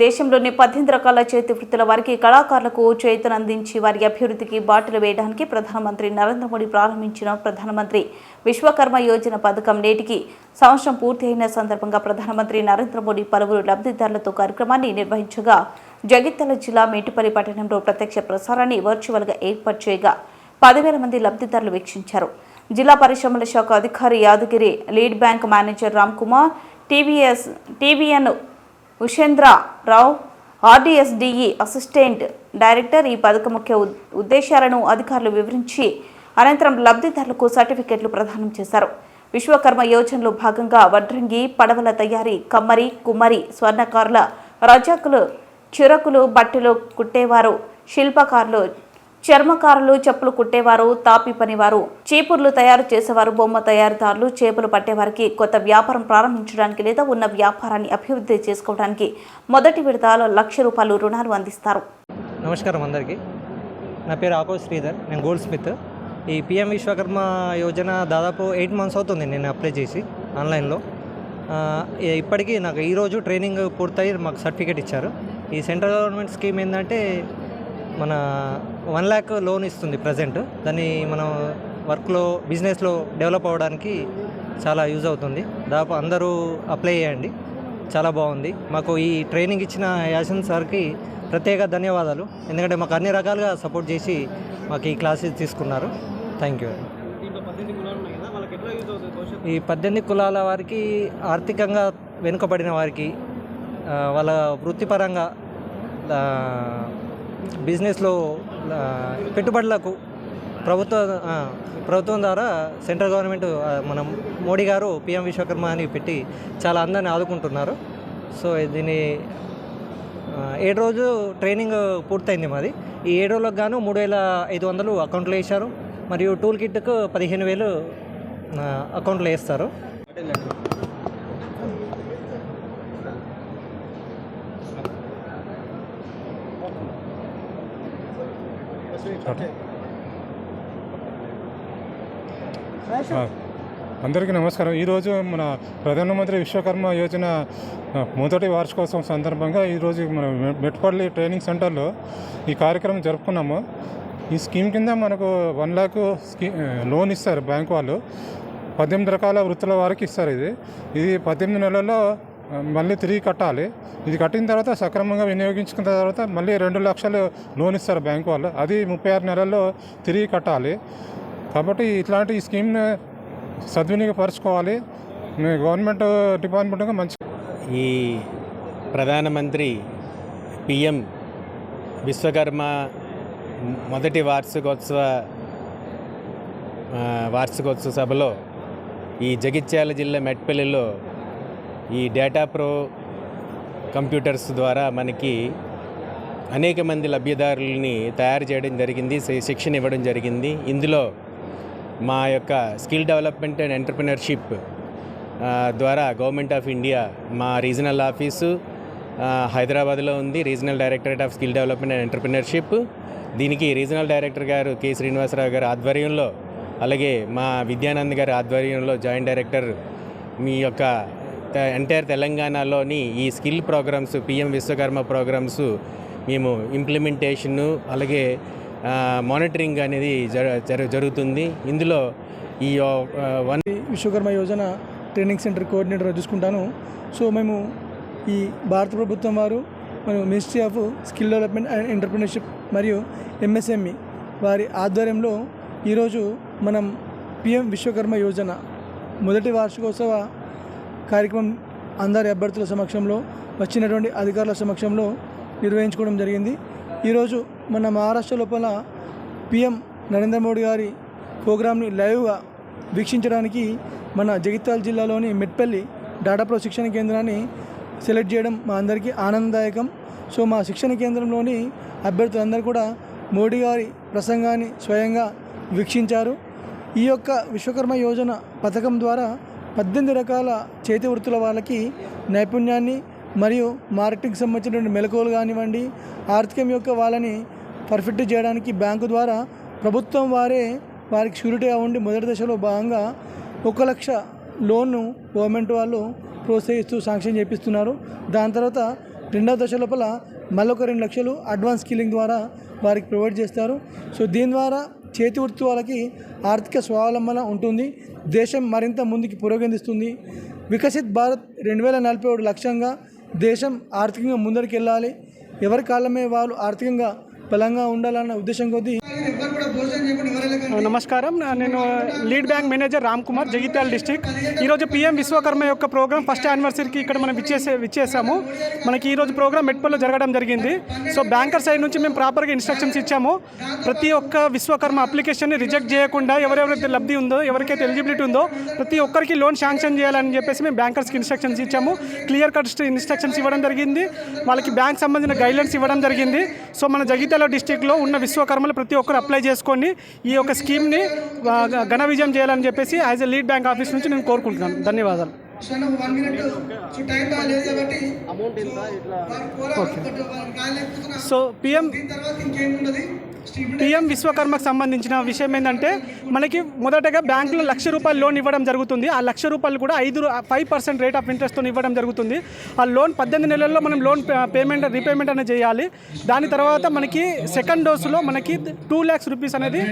దేశంలోని పద్దెనిమిది రకాల చేతి వృత్తుల వారికి కళాకారులకు చేతనందించి వారి అభివృద్ధికి బాటలు వేయడానికి ప్రధానమంత్రి నరేంద్ర మోడీ ప్రారంభించిన ప్రధానమంత్రి విశ్వకర్మ యోజన పథకం నేటికి సంవత్సరం పూర్తి అయిన సందర్భంగా ప్రధానమంత్రి నరేంద్ర మోడీ పలువురు లబ్ధిదారులతో కార్యక్రమాన్ని నిర్వహించగా జగిత్యాల జిల్లా మేటుపల్లి పట్టణంలో ప్రత్యక్ష ప్రసారాన్ని వర్చువల్గా ఏర్పాటు చేయగా పదివేల మంది లబ్ధిదారులు వీక్షించారు. జిల్లా పరిశ్రమల శాఖ అధికారి Yadagiri lead bank manager Ram Kumar TVS TVN Ushendra Rao RDSDE assistant director ఈ పథకం ముఖ్య ఉద్దేశాలను అధికారులు వివరించి అనంతరం లబ్ధిదారులకు సర్టిఫికెట్లు ప్రదానం చేశారు. విశ్వకర్మ యోజనలో భాగంగా వడ్రంగి పడవల తయారీ కమ్మరి కుమ్మరి స్వర్ణకారుల రజకులు చిరకులు బట్టలు కుట్టేవారు శిల్పకారులు చర్మకారులు చెప్పులు కుట్టేవారు తాపి పనివారు. చీపుర్లు తయారు చేసేవారు బొమ్మ తయారీదారులు చేపలు పట్టేవారికి కొత్త వ్యాపారం ప్రారంభించడానికి లేదా ఉన్న వ్యాపారాన్ని అభివృద్ధి చేసుకోవడానికి మొదటి విడతలో లక్ష రూపాయలు రుణాలు అందిస్తారు. నమస్కారం అందరికీ. నా పేరు ఆకో శ్రీధర్. నేను గోల్డ్ స్మిత్. ఈ పిఎం విశ్వకర్మ యోజన దాదాపు ఎయిట్ మంత్స్ అవుతుంది నేను అప్లై చేసి ఆన్లైన్లో. ఇప్పటికీ నాకు ఈరోజు ట్రైనింగ్ పూర్తయి మాకు సర్టిఫికేట్ ఇచ్చారు. ఈ సెంట్రల్ గవర్నమెంట్ స్కీమ్ ఏంటంటే మన వన్ ల్యాక్ లోన్ ఇస్తుంది ప్రజెంట్. దాన్ని మనం వర్క్లో బిజినెస్లో డెవలప్ అవ్వడానికి చాలా యూజ్ అవుతుంది. దాదాపు అందరూ అప్లై చేయండి. చాలా బాగుంది. మాకు ఈ ట్రైనింగ్ ఇచ్చిన యాసన్ సార్కి ప్రత్యేక ధన్యవాదాలు. ఎందుకంటే మాకు అన్ని రకాలుగా సపోర్ట్ చేసి మాకు ఈ క్లాసెస్ తీసుకున్నారు. Thank you. ఈ పద్దెనిమిది కులాల వారికి ఆర్థికంగా వెనుకబడిన వారికి వాళ్ళ వృత్తిపరంగా బిజినెస్లో పెట్టుబడులకు ప్రభుత్వ ప్రభుత్వం ద్వారా సెంట్రల్ గవర్నమెంట్ మనం మోడీ గారు పిఎం విశ్వకర్మ అని పెట్టి చాలా అందరిని ఆదుకుంటున్నారు. సో దీన్ని ఏడు రోజు ట్రైనింగ్ పూర్తయింది మాది. ఈ ఏడు రోజులకు గాను మూడు వేల ఐదు వందలు అకౌంట్లో వేశారు. మరియు టూల్ కిట్కు పదిహేను వేలు అకౌంట్లో వేస్తారు. అందరికీ నమస్కారం. ఈరోజు మన ప్రధానమంత్రి విశ్వకర్మ యోజన మొదటి వార్షికోత్సవం సందర్భంగా ఈరోజు మన మెట్పల్లి ట్రైనింగ్ సెంటర్లో ఈ కార్యక్రమం జరుపుకున్నాము. ఈ స్కీమ్ కింద మనకు వన్ ల్యాక్ స్కీ లోన్ ఇస్తారు బ్యాంక్ వాళ్ళు. పద్దెనిమిది రకాల వృత్తుల వారికి ఇస్తారు ఇది. ఇది పద్దెనిమిది నెలల్లో మళ్ళీ తిరిగి కట్టాలి. ఇది కట్టిన తర్వాత సక్రమంగా వినియోగించుకున్న తర్వాత మళ్ళీ రెండు లక్షలు లోన్ ఇస్తారు బ్యాంక్ వాళ్ళు. అది ముప్పై ఆరు నెలల్లో తిరిగి కట్టాలి. కాబట్టి ఇట్లాంటి ఈ స్కీమ్ని సద్వినియోగపరచుకోవాలి. మీ గవర్నమెంట్ డిపార్ట్మెంట్గా మంచి ఈ ప్రధానమంత్రి పిఎం విశ్వకర్మ మొదటి వార్షికోత్సవ వార్షికోత్సవ సభలో ఈ జగిత్యాల జిల్లా మెట్పల్లిలో ఈ డేటా ప్రో కంప్యూటర్స్ ద్వారా మనకి అనేక మంది లబ్ధిదారులని తయారు చేయడం జరిగింది శిక్షణ ఇవ్వడం జరిగింది. ఇందులో మా యొక్క స్కిల్ డెవలప్మెంట్ అండ్ ఎంటర్ప్రినర్షిప్ ద్వారా గవర్నమెంట్ ఆఫ్ ఇండియా మా రీజనల్ ఆఫీసు హైదరాబాద్లో ఉంది. Regional directorate of skill development and entrepreneurship. దీనికి రీజనల్ డైరెక్టర్ గారు కె. శ్రీనివాసరావు గారు ఆధ్వర్యంలో అలాగే మా విద్యానంద్ గారి ఆధ్వర్యంలో జాయింట్ డైరెక్టర్ మీ యొక్క ఎంటైర్ తెలంగాణలోని ఈ skill programmes PM Vishwakarma programmes మేము ఇంప్లిమెంటేషను అలాగే మానిటరింగ్ అనేది జర- జరుగుతుంది. ఇందులో ఈ one Vishwakarma Yojana training centre coordinator చూసుకుంటాను. సో మేము ఈ భారత ప్రభుత్వం వారు మరియు ministry of skill development and entrepreneurship మరియు ఎంఎస్ఎంఈ వారి ఆధ్వర్యంలో ఈరోజు మనం పిఎం విశ్వకర్మ యోజన మొదటి వార్షికోత్సవ కార్యక్రమం అందరి అభ్యర్థుల సమక్షంలో వచ్చినటువంటి అధికారుల సమక్షంలో నిర్వహించుకోవడం జరిగింది. ఈరోజు మన మహారాష్ట్ర లోపల పిఎం నరేంద్ర మోడీ గారి ప్రోగ్రామ్ని లైవ్గా వీక్షించడానికి మన జగిత్యాల జిల్లాలోని మెట్పల్లి డాటా ప్రో శిక్షణ కేంద్రాన్ని సెలెక్ట్ చేయడం మా అందరికీ ఆనందదాయకం. సో మా శిక్షణ కేంద్రంలోని అభ్యర్థులందరూ కూడా మోడీ గారి ప్రసంగాన్ని స్వయంగా వీక్షించారు. ఈ యొక్క విశ్వకర్మ యోజన పథకం ద్వారా పద్దెనిమిది రకాల చేతి వృత్తుల వాళ్ళకి నైపుణ్యాన్ని మరియు మార్కెటింగ్ సంబంధించినటువంటి మెలకువలు కానివ్వండి ఆర్థికం యొక్క వాళ్ళని పర్ఫెక్ట్ చేయడానికి బ్యాంకు ద్వారా ప్రభుత్వం వారే వారికి షూరిటీగా ఉండి మొదటి దశలో భాగంగా ఒక లక్ష లోన్ను గవర్నమెంట్ వాళ్ళు ప్రోత్సహిస్తూ శాంక్షన్ చేపిస్తున్నారు. దాని తర్వాత రెండవ దశ లోపల మళ్ళొక రెండు లక్షలు అడ్వాన్స్ స్కిల్లింగ్ ద్వారా వారికి ప్రొవైడ్ చేస్తారు. సో దీని ద్వారా చేతి వృత్తి వాళ్ళకి ఆర్థిక స్వావలంబన ఉంటుంది. దేశం మరింత ముందుకు పురోగమిస్తుంది. వికసిత్ భారత్ రెండు వేల నలభై ఒకటి లక్ష్యంగా దేశం ఆర్థికంగా ముందరికి వెళ్ళాలి ఎవరి కాలమే వాళ్ళు ఆర్థికంగా బలంగా ఉండాలన్న ఉద్దేశం కొద్దీ నమస్కారం. నేను lead bank manager Ram Kumar Jagtial district ఈరోజు పిఎం విశ్వకర్మ యొక్క ప్రోగ్రామ్ ఫస్ట్ యానివర్సరీకి ఇక్కడ మనం విచ్చేసే విచ్చేసాము. మనకి ఈరోజు ప్రోగ్రామ్ మెట్పల్లో జరగడం జరిగింది. సో బ్యాంకర్ సైడ్ నుంచి మేము ప్రాపర్గా ఇన్స్ట్రక్షన్స్ ఇచ్చాము. ప్రతి ఒక్క విశ్వకర్మ అప్లికేషన్ని రిజెక్ట్ చేయకుండా ఎవరెవరైతే లబ్ధి ఉందో ఎవరికైతే ఎలిజిబిలిటీ ఉందో ప్రతి ఒక్కరికి లోన్ శాంక్షన్ చేయాలని చెప్పేసి మేము బ్యాంకర్స్కి ఇన్స్ట్రక్షన్స్ ఇచ్చాము. క్లియర్ కట్ ఇన్స్ట్రక్షన్స్ ఇవ్వడం జరిగింది. వాళ్ళకి బ్యాంక్ సంబంధించిన గైడ్లైన్స్ ఇవ్వడం జరిగింది. సో మన జగిత్యాల డిస్టిక్లో ఉన్న విశ్వకర్మలు ప్రతి ఒక్కరు అప్లై చేసుకొని ఈ యొక్క స్కీమ్ ఆ, ఘన విజయం చేయాలని చెప్పేసి as a lead bank office నుంచి నేను కోరుకుంటున్నాను. ధన్యవాదాలు. సో పిఎం పిఎం విశ్వకర్మకు సంబంధించిన విషయం ఏంటంటే మనకి మొదటగా బ్యాంకులో లక్ష రూపాయలు లోన్ ఇవ్వడం జరుగుతుంది. ఆ లక్ష రూపాయలు కూడా ఐదు ఫైవ్ పర్సెంట్ రేట్ ఆఫ్ ఇంట్రెస్ట్తో ఇవ్వడం జరుగుతుంది. ఆ లోన్ పద్దెనిమిది నెలల్లో మనం లోన్ పేమెంట్ రీపేమెంట్ అనేది చేయాలి. దాని తర్వాత మనకి సెకండ్ డోసులో మనకి టూ ల్యాక్స్ రూపీస్ అనేది